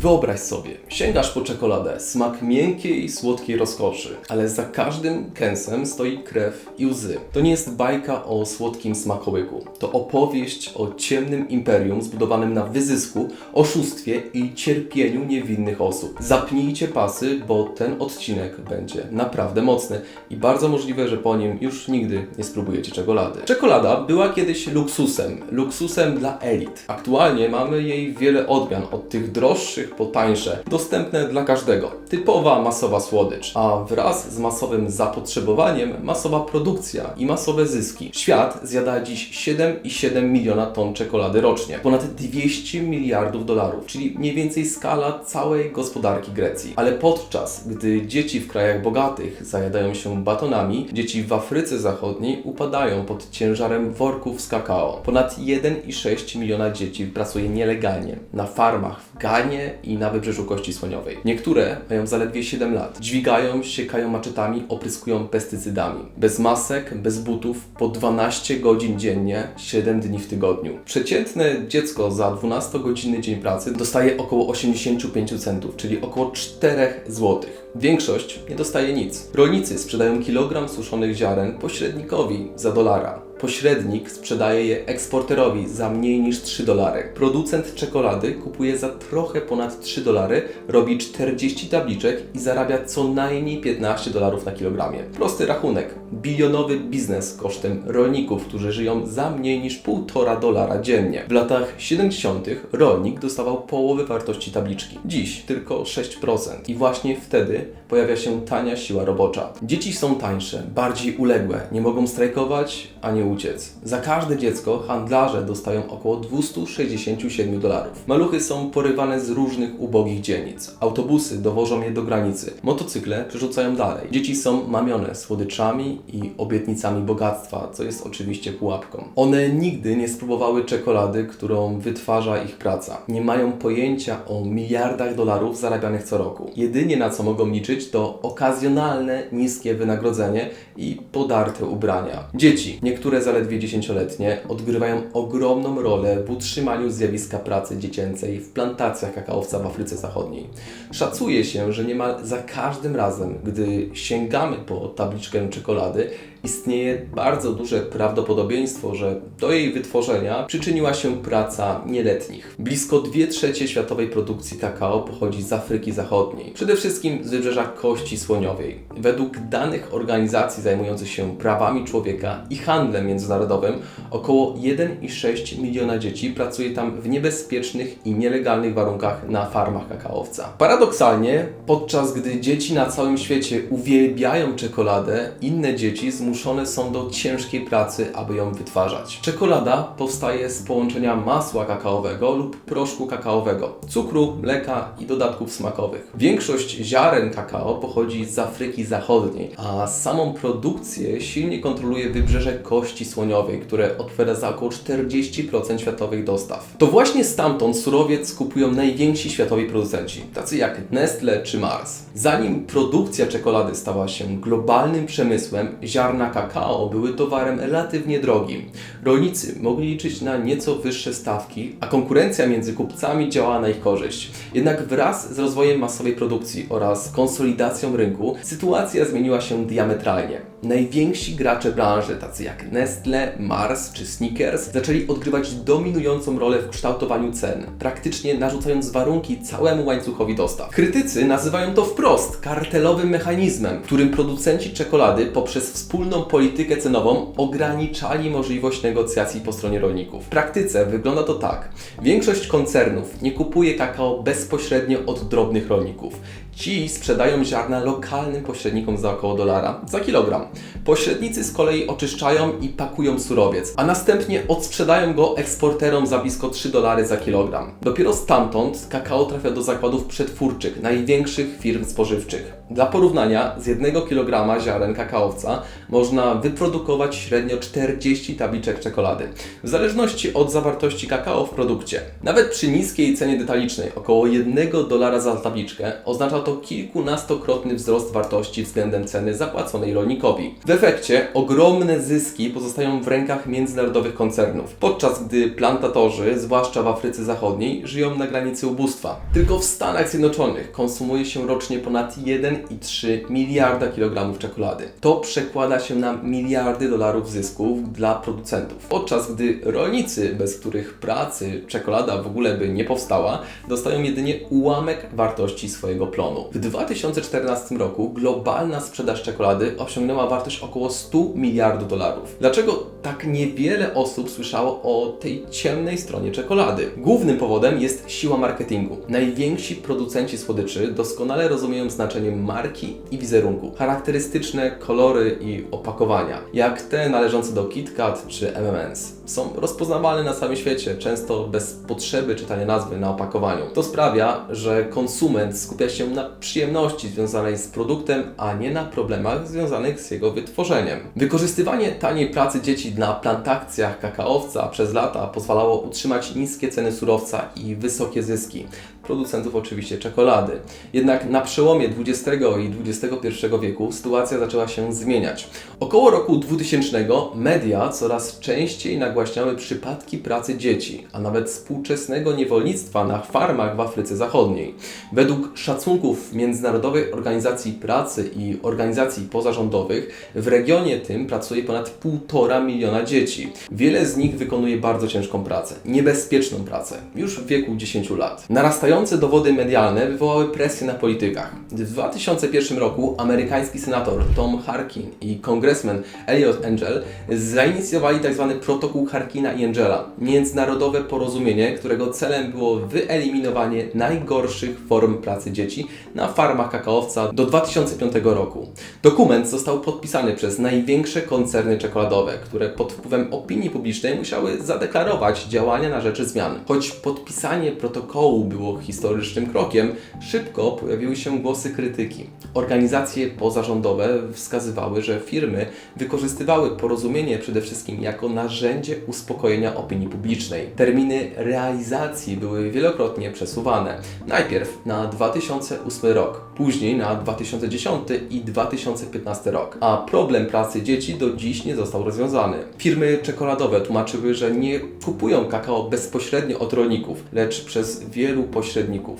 Wyobraź sobie, sięgasz po czekoladę, smak miękkiej i słodkiej rozkoszy, ale za każdym kęsem stoi krew i łzy. To nie jest bajka o słodkim smakołyku. To opowieść o ciemnym imperium zbudowanym na wyzysku, oszustwie i cierpieniu niewinnych osób. Zapnijcie pasy, bo ten odcinek będzie naprawdę mocny i bardzo możliwe, że po nim już nigdy nie spróbujecie czekolady. Czekolada była kiedyś luksusem, luksusem dla elit. Aktualnie mamy jej wiele odmian, od tych droższych po tańsze, dostępne dla każdego. Typowa masowa słodycz, a wraz z masowym zapotrzebowaniem masowa produkcja i masowe zyski. Świat zjada dziś 7,7 miliona ton czekolady rocznie, ponad 200 miliardów dolarów, czyli mniej więcej skala całej gospodarki Grecji. Ale podczas gdy dzieci w krajach bogatych zajadają się batonami, dzieci w Afryce Zachodniej upadają pod ciężarem worków z kakao. Ponad 1,6 miliona dzieci pracuje nielegalnie na farmach w Ganie i na wybrzeżu Kości Słoniowej. Niektóre mają zaledwie 7 lat. Dźwigają, siekają maczetami, opryskują pestycydami. Bez masek, bez butów, po 12 godzin dziennie, 7 dni w tygodniu. Przeciętne dziecko za 12-godzinny dzień pracy dostaje około 85 centów, czyli około 4 złotych. Większość nie dostaje nic. Rolnicy sprzedają kilogram suszonych ziaren pośrednikowi za dolara. Pośrednik sprzedaje je eksporterowi za mniej niż 3 dolary. Producent czekolady kupuje za trochę ponad 3 dolary, robi 40 tabliczek i zarabia co najmniej 15 dolarów na kilogramie. Prosty rachunek. Bilionowy biznes kosztem rolników, którzy żyją za mniej niż 1,5 dolara dziennie. W latach 70. rolnik dostawał połowę wartości tabliczki. Dziś tylko 6%. I właśnie wtedy pojawia się tania siła robocza. Dzieci są tańsze, bardziej uległe, nie mogą strajkować ani uciec. Za każde dziecko handlarze dostają około 267 dolarów. Maluchy są porywane z różnych ubogich dzielnic. Autobusy dowożą je do granicy. Motocykle przerzucają dalej. Dzieci są mamione słodyczami i obietnicami bogactwa, co jest oczywiście pułapką. One nigdy nie spróbowały czekolady, którą wytwarza ich praca. Nie mają pojęcia o miliardach dolarów zarabianych co roku. Jedynie na co mogą liczyć to okazjonalne, niskie wynagrodzenie i podarte ubrania. Dzieci, niektóre zaledwie dziesięcioletnie, odgrywają ogromną rolę w utrzymaniu zjawiska pracy dziecięcej w plantacjach kakaowca w Afryce Zachodniej. Szacuje się, że niemal za każdym razem, gdy sięgamy po tabliczkę czekolady, istnieje bardzo duże prawdopodobieństwo, że do jej wytworzenia przyczyniła się praca nieletnich. Blisko 2 trzecie światowej produkcji kakao pochodzi z Afryki Zachodniej, przede wszystkim z wybrzeża Kości Słoniowej. Według danych organizacji zajmujących się prawami człowieka i handlem międzynarodowym, około 1,6 miliona dzieci pracuje tam w niebezpiecznych i nielegalnych warunkach na farmach kakaowca. Paradoksalnie, podczas gdy dzieci na całym świecie uwielbiają czekoladę, inne dzieci zmuszone są do ciężkiej pracy, aby ją wytwarzać. Czekolada powstaje z połączenia masła kakaowego lub proszku kakaowego, cukru, mleka i dodatków smakowych. Większość ziaren kakao pochodzi z Afryki Zachodniej, a samą produkcję silnie kontroluje wybrzeże Kości Słoniowej, które odpowiada za około 40% światowych dostaw. To właśnie stamtąd surowiec kupują najwięksi światowi producenci, tacy jak Nestle czy Mars. Zanim produkcja czekolady stała się globalnym przemysłem, ziarna kakao były towarem relatywnie drogim. Rolnicy mogli liczyć na nieco wyższe stawki, a konkurencja między kupcami działała na ich korzyść. Jednak wraz z rozwojem masowej produkcji oraz konsolidacją rynku, sytuacja zmieniła się diametralnie. Najwięksi gracze branży, tacy jak Nestle, Mars czy Snickers, zaczęli odgrywać dominującą rolę w kształtowaniu cen, praktycznie narzucając warunki całemu łańcuchowi dostaw. Krytycy nazywają to wprost kartelowym mechanizmem, którym producenci czekolady poprzez wspólną politykę cenową ograniczali możliwość negocjacji po stronie rolników. W praktyce wygląda to tak. Większość koncernów nie kupuje kakao bezpośrednio od drobnych rolników. Ci sprzedają ziarna lokalnym pośrednikom za około dolara za kilogram. Pośrednicy z kolei oczyszczają i pakują surowiec, a następnie odsprzedają go eksporterom za blisko 3 dolary za kilogram. Dopiero stamtąd kakao trafia do zakładów przetwórczych największych firm spożywczych. Dla porównania, z 1 kg ziaren kakaowca można wyprodukować średnio 40 tabliczek czekolady, w zależności od zawartości kakao w produkcie. Nawet przy niskiej cenie detalicznej, około 1 dolara za tabliczkę, oznacza to kilkunastokrotny wzrost wartości względem ceny zapłaconej rolnikowi. W efekcie ogromne zyski pozostają w rękach międzynarodowych koncernów, podczas gdy plantatorzy, zwłaszcza w Afryce Zachodniej, żyją na granicy ubóstwa. Tylko w Stanach Zjednoczonych konsumuje się rocznie ponad 1,3 miliarda kilogramów czekolady. To przekłada się na miliardy dolarów zysków dla producentów. Podczas gdy rolnicy, bez których pracy czekolada w ogóle by nie powstała, dostają jedynie ułamek wartości swojego plonu. W 2014 roku globalna sprzedaż czekolady osiągnęła wartość około 100 miliardów dolarów. Dlaczego tak niewiele osób słyszało o tej ciemnej stronie czekolady? Głównym powodem jest siła marketingu. Najwięksi producenci słodyczy doskonale rozumieją znaczenie marki i wizerunku, charakterystyczne kolory i opakowania, jak te należące do KitKat czy M&M's. Są rozpoznawalne na całym świecie, często bez potrzeby czytania nazwy na opakowaniu. To sprawia, że konsument skupia się na przyjemności związanej z produktem, a nie na problemach związanych z jego wytworzeniem. Wykorzystywanie taniej pracy dzieci na plantacjach kakaowca przez lata pozwalało utrzymać niskie ceny surowca i wysokie zyski producentów oczywiście czekolady. Jednak na przełomie XX i XXI wieku sytuacja zaczęła się zmieniać. Około roku 2000 media coraz częściej nagłaśniały przypadki pracy dzieci, a nawet współczesnego niewolnictwa na farmach w Afryce Zachodniej. Według szacunków Międzynarodowej Organizacji Pracy i organizacji pozarządowych w regionie tym pracuje ponad 1,5 miliona dzieci. Wiele z nich wykonuje bardzo ciężką pracę, niebezpieczną pracę, już w wieku 10 lat. Narastające dowody medialne wywołały presję na politykach. W 2001 roku amerykański senator Tom Harkin i kongresmen Elliot Engel zainicjowali tzw. protokół Harkina i Engela, międzynarodowe porozumienie, którego celem było wyeliminowanie najgorszych form pracy dzieci na farmach kakaowca do 2005 roku. Dokument został podpisany przez największe koncerny czekoladowe, które pod wpływem opinii publicznej musiały zadeklarować działania na rzecz zmian. Choć podpisanie protokołu było historycznym krokiem, szybko pojawiły się głosy krytyki. Organizacje pozarządowe wskazywały, że firmy wykorzystywały porozumienie przede wszystkim jako narzędzie uspokojenia opinii publicznej. Terminy realizacji były wielokrotnie przesuwane. Najpierw na 2008 rok, później na 2010 i 2015 rok. A problem pracy dzieci do dziś nie został rozwiązany. Firmy czekoladowe tłumaczyły, że nie kupują kakao bezpośrednio od rolników, lecz przez wielu pośredników.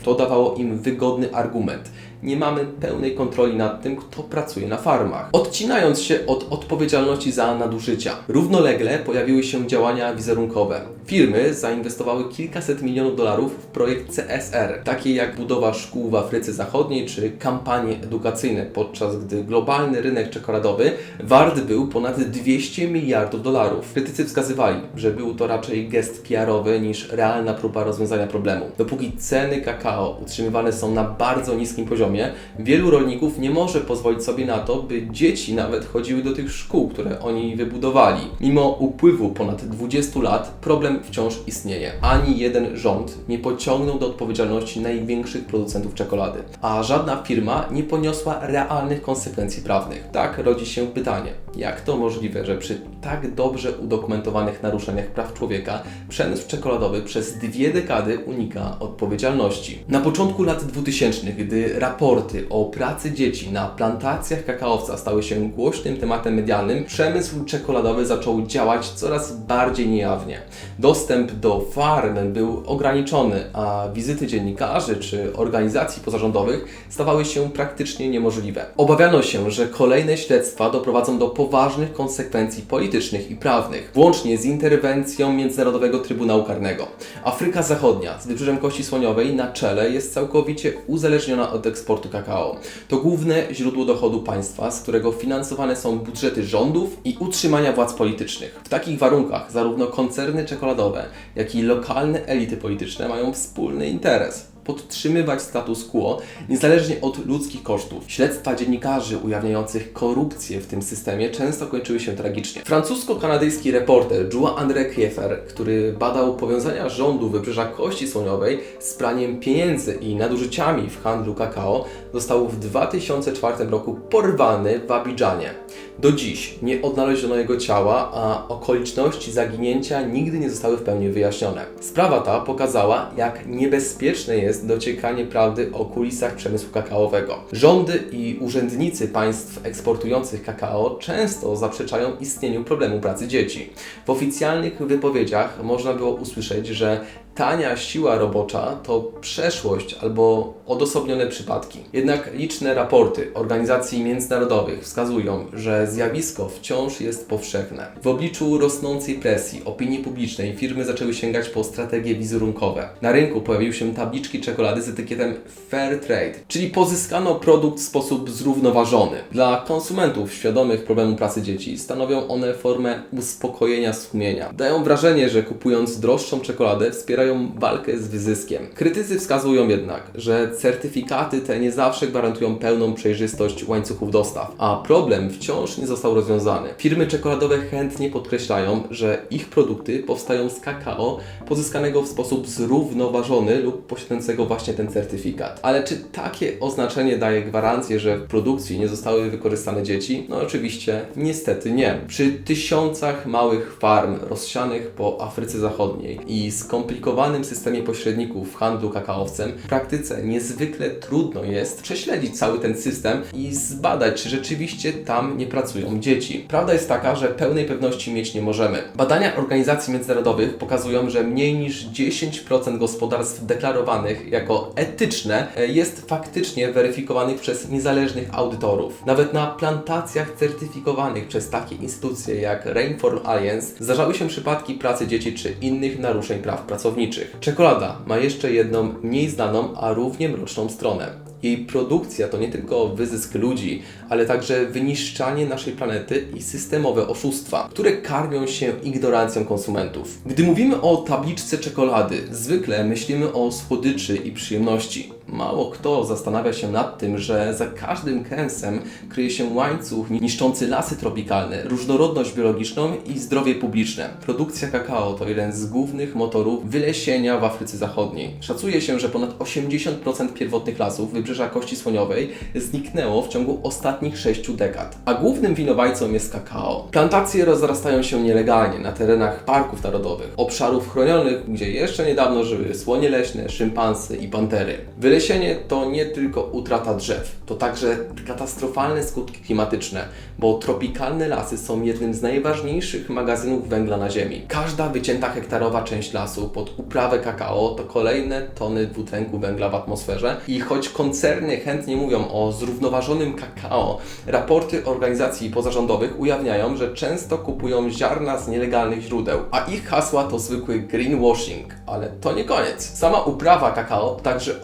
To dawało im wygodny argument nie mamy pełnej kontroli nad tym, kto pracuje na farmach. Odcinając się od odpowiedzialności za nadużycia, równolegle pojawiły się działania wizerunkowe. Firmy zainwestowały kilkaset milionów dolarów w projekt CSR, takie jak budowa szkół w Afryce Zachodniej czy kampanie edukacyjne, podczas gdy globalny rynek czekoladowy wart był ponad 200 miliardów dolarów. Krytycy wskazywali, że był to raczej gest PR-owy niż realna próba rozwiązania problemu. Dopóki ceny kakao utrzymywane są na bardzo niskim poziomie, poziomie, wielu rolników nie może pozwolić sobie na to, by dzieci nawet chodziły do tych szkół, które oni wybudowali. Mimo upływu ponad 20 lat problem wciąż istnieje. Ani jeden rząd nie pociągnął do odpowiedzialności największych producentów czekolady, a żadna firma nie poniosła realnych konsekwencji prawnych. Tak rodzi się pytanie, jak to możliwe, że przy tak dobrze udokumentowanych naruszeniach praw człowieka przemysł czekoladowy przez dwie dekady unika odpowiedzialności. Na początku lat 2000, gdy raporty o pracy dzieci na plantacjach kakaowca stały się głośnym tematem medialnym, przemysł czekoladowy zaczął działać coraz bardziej niejawnie. Dostęp do farm był ograniczony, a wizyty dziennikarzy czy organizacji pozarządowych stawały się praktycznie niemożliwe. Obawiano się, że kolejne śledztwa doprowadzą do poważnych konsekwencji politycznych i prawnych, włącznie z interwencją Międzynarodowego Trybunału Karnego. Afryka Zachodnia z wybrzeżem Kości Słoniowej na czele jest całkowicie uzależniona od eksportu kakao. To główne źródło dochodu państwa, z którego finansowane są budżety rządów i utrzymania władz politycznych. W takich warunkach zarówno koncerny czekoladowe, jak i lokalne elity polityczne mają wspólny interes podtrzymywać status quo niezależnie od ludzkich kosztów. Śledztwa dziennikarzy ujawniających korupcję w tym systemie często kończyły się tragicznie. Francusko-kanadyjski reporter Joa André Kiefer, który badał powiązania rządu Wybrzeża Kości Słoniowej z praniem pieniędzy i nadużyciami w handlu kakao, został w 2004 roku porwany w Abidżanie. Do dziś nie odnaleziono jego ciała, a okoliczności zaginięcia nigdy nie zostały w pełni wyjaśnione. Sprawa ta pokazała, jak niebezpieczne jest dociekanie prawdy o kulisach przemysłu kakaowego. Rządy i urzędnicy państw eksportujących kakao często zaprzeczają istnieniu problemu pracy dzieci. W oficjalnych wypowiedziach można było usłyszeć, że tania siła robocza to przeszłość albo odosobnione przypadki. Jednak liczne raporty organizacji międzynarodowych wskazują, że zjawisko wciąż jest powszechne. W obliczu rosnącej presji opinii publicznej firmy zaczęły sięgać po strategie wizerunkowe. Na rynku pojawiły się tabliczki czekolady z etykietem Fair Trade, czyli pozyskano produkt w sposób zrównoważony. Dla konsumentów świadomych problemu pracy dzieci stanowią one formę uspokojenia sumienia. Dają wrażenie, że kupując droższą czekoladę wspierają walkę z wyzyskiem. Krytycy wskazują jednak, że certyfikaty te nie zawsze gwarantują pełną przejrzystość łańcuchów dostaw, a problem wciąż nie został rozwiązany. Firmy czekoladowe chętnie podkreślają, że ich produkty powstają z kakao pozyskanego w sposób zrównoważony lub posiadającego właśnie ten certyfikat. Ale czy takie oznaczenie daje gwarancję, że w produkcji nie zostały wykorzystane dzieci? No oczywiście niestety nie. Przy tysiącach małych farm rozsianych po Afryce Zachodniej i skomplikowanym systemie pośredników w handlu kakaowcem, w praktyce niezwykle trudno jest prześledzić cały ten system i zbadać, czy rzeczywiście tam nie pracują dzieci. Prawda jest taka, że pełnej pewności mieć nie możemy. Badania organizacji międzynarodowych pokazują, że mniej niż 10% gospodarstw deklarowanych jako etyczne e, jest faktycznie weryfikowanych przez niezależnych audytorów. Nawet na plantacjach certyfikowanych przez takie instytucje jak Rainform Alliance zdarzały się przypadki pracy dzieci czy innych naruszeń praw pracowniczych. Czekolada ma jeszcze jedną mniej znaną, a równie mroczną stronę. Jej produkcja to nie tylko wyzysk ludzi, ale także wyniszczanie naszej planety i systemowe oszustwa, które karmią się ignorancją konsumentów. Gdy mówimy o tabliczce czekolady, zwykle myślimy o słodyczy i przyjemności. Mało kto zastanawia się nad tym, że za każdym kęsem kryje się łańcuch niszczący lasy tropikalne, różnorodność biologiczną i zdrowie publiczne. Produkcja kakao to jeden z głównych motorów wylesienia w Afryce Zachodniej. Szacuje się, że ponad 80% pierwotnych lasów wybrzeża Kości Słoniowej zniknęło w ciągu ostatnich 6 dekad, a głównym winowajcą jest kakao. Plantacje rozrastają się nielegalnie na terenach parków narodowych, obszarów chronionych, gdzie jeszcze niedawno żyły słonie leśne, szympansy i pantery. Wylesienie to nie tylko utrata drzew, to także katastrofalne skutki klimatyczne, bo tropikalne lasy są jednym z najważniejszych magazynów węgla na Ziemi. Każda wycięta hektarowa część lasu pod uprawę kakao to kolejne tony dwutlenku węgla w atmosferze i choć koncerny chętnie mówią o zrównoważonym kakao, raporty organizacji pozarządowych ujawniają, że często kupują ziarna z nielegalnych źródeł, a ich hasła to zwykły greenwashing. Ale to nie koniec. Sama uprawa kakao to także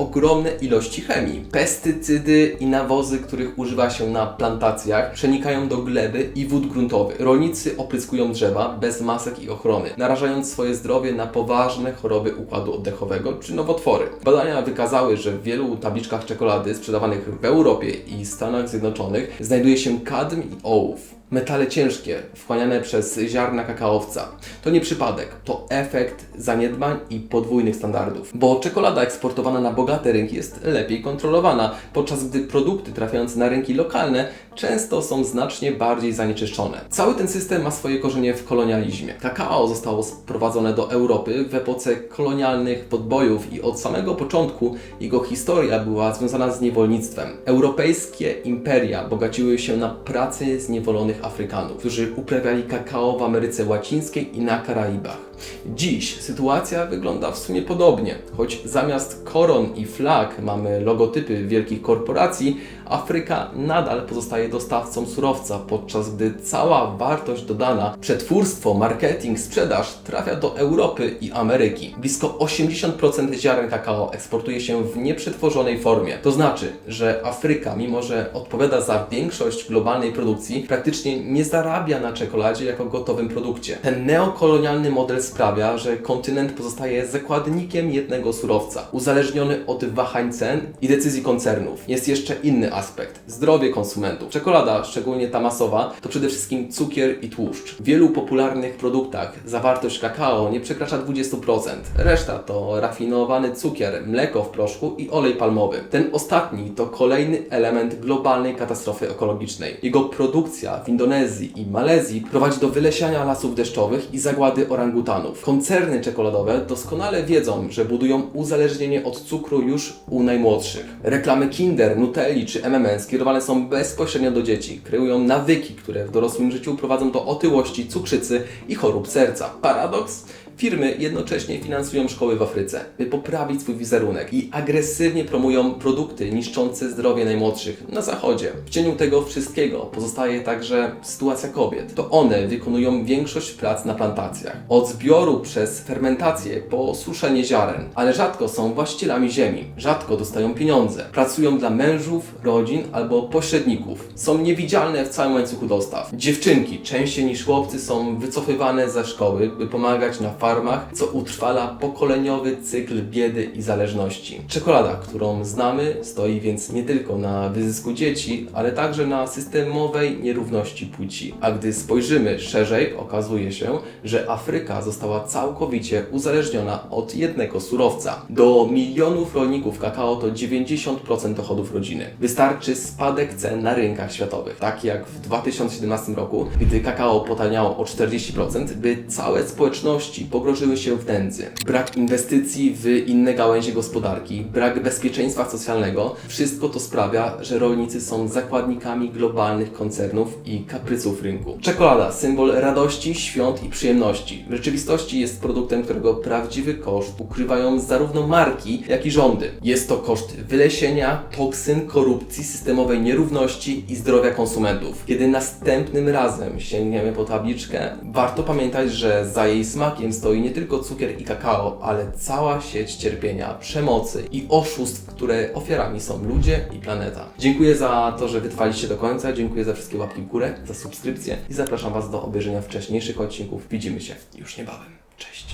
ogromne ilości chemii. Pestycydy i nawozy, których używa się na plantacjach, przenikają do gleby i wód gruntowych. Rolnicy opryskują drzewa bez masek i ochrony, narażając swoje zdrowie na poważne choroby układu oddechowego czy nowotwory. Badania wykazały, że w wielu tabliczkach czekolady sprzedawanych w Europie i Stanach Zjednoczonych znajduje się kadm i ołów. Metale ciężkie wchłaniane przez ziarna kakaowca. To nie przypadek, to efekt zaniedbań i podwójnych standardów. Bo czekolada eksportowana na bogate rynki jest lepiej kontrolowana, podczas gdy produkty trafiające na rynki lokalne często są znacznie bardziej zanieczyszczone. Cały ten system ma swoje korzenie w kolonializmie. Kakao zostało sprowadzone do Europy w epoce kolonialnych podbojów i od samego początku jego historia była związana z niewolnictwem. Europejskie imperia bogaciły się na pracy zniewolonych Afrykanów, którzy uprawiali kakao w Ameryce Łacińskiej i na Karaibach. Dziś sytuacja wygląda w sumie podobnie, choć zamiast koron i flag mamy logotypy wielkich korporacji, Afryka nadal pozostaje dostawcą surowca, podczas gdy cała wartość dodana, przetwórstwo, marketing, sprzedaż trafia do Europy i Ameryki. Blisko 80% ziaren kakao eksportuje się w nieprzetworzonej formie. To znaczy, że Afryka, mimo że odpowiada za większość globalnej produkcji, praktycznie nie zarabia na czekoladzie jako gotowym produkcie. Ten neokolonialny model sprawia, że kontynent pozostaje zakładnikiem jednego surowca, uzależniony od wahań cen i decyzji koncernów. Jest jeszcze inny aspekt zdrowie konsumentów. Czekolada, szczególnie ta masowa, to przede wszystkim cukier i tłuszcz. W wielu popularnych produktach zawartość kakao nie przekracza 20%. Reszta to rafinowany cukier, mleko w proszku i olej palmowy. Ten ostatni to kolejny element globalnej katastrofy ekologicznej. Jego produkcja w Indonezji i Malezji prowadzi do wylesiania lasów deszczowych i zagłady orangutanów. Koncerny czekoladowe doskonale wiedzą, że budują uzależnienie od cukru już u najmłodszych. Reklamy Kinder, Nutelli czy MMN skierowane są bezpośrednio do dzieci. Kreują nawyki, które w dorosłym życiu prowadzą do otyłości, cukrzycy i chorób serca. Paradoks? Firmy jednocześnie finansują szkoły w Afryce, by poprawić swój wizerunek i agresywnie promują produkty niszczące zdrowie najmłodszych na zachodzie. W cieniu tego wszystkiego pozostaje także sytuacja kobiet. To one wykonują większość prac na plantacjach. Od zbioru przez fermentację po suszenie ziaren, ale rzadko są właścicielami ziemi. Rzadko dostają pieniądze. Pracują dla mężów, rodzin albo pośredników. Są niewidzialne w całym łańcuchu dostaw. Dziewczynki częściej niż chłopcy są wycofywane ze szkoły, by pomagać na farmach, co utrwala pokoleniowy cykl biedy i zależności. Czekolada, którą znamy, stoi więc nie tylko na wyzysku dzieci, ale także na systemowej nierówności płci. A gdy spojrzymy szerzej, okazuje się, że Afryka została całkowicie uzależniona od jednego surowca. Do milionów rolników kakao to 90% dochodów rodziny. Wystarczy spadek cen na rynkach światowych, tak jak w 2017 roku, gdy kakao potaniało o 40%, by całe społeczności pogrążyły się w nędzy. Brak inwestycji w inne gałęzie gospodarki, brak bezpieczeństwa socjalnego, wszystko to sprawia, że rolnicy są zakładnikami globalnych koncernów i kapryców rynku. Czekolada, symbol radości, świąt i przyjemności. W rzeczywistości jest produktem, którego prawdziwy koszt ukrywają zarówno marki, jak i rządy. Jest to koszt wylesienia, toksyn, korupcji, systemowej nierówności i zdrowia konsumentów. Kiedy następnym razem sięgniemy po tabliczkę, warto pamiętać, że za jej smakiem stoi nie tylko cukier i kakao, ale cała sieć cierpienia, przemocy i oszustw, które ofiarami są ludzie i planeta. Dziękuję za to, że wytrwaliście do końca, dziękuję za wszystkie łapki w górę, za subskrypcję i zapraszam Was do obejrzenia wcześniejszych odcinków. Widzimy się już niebawem. Cześć!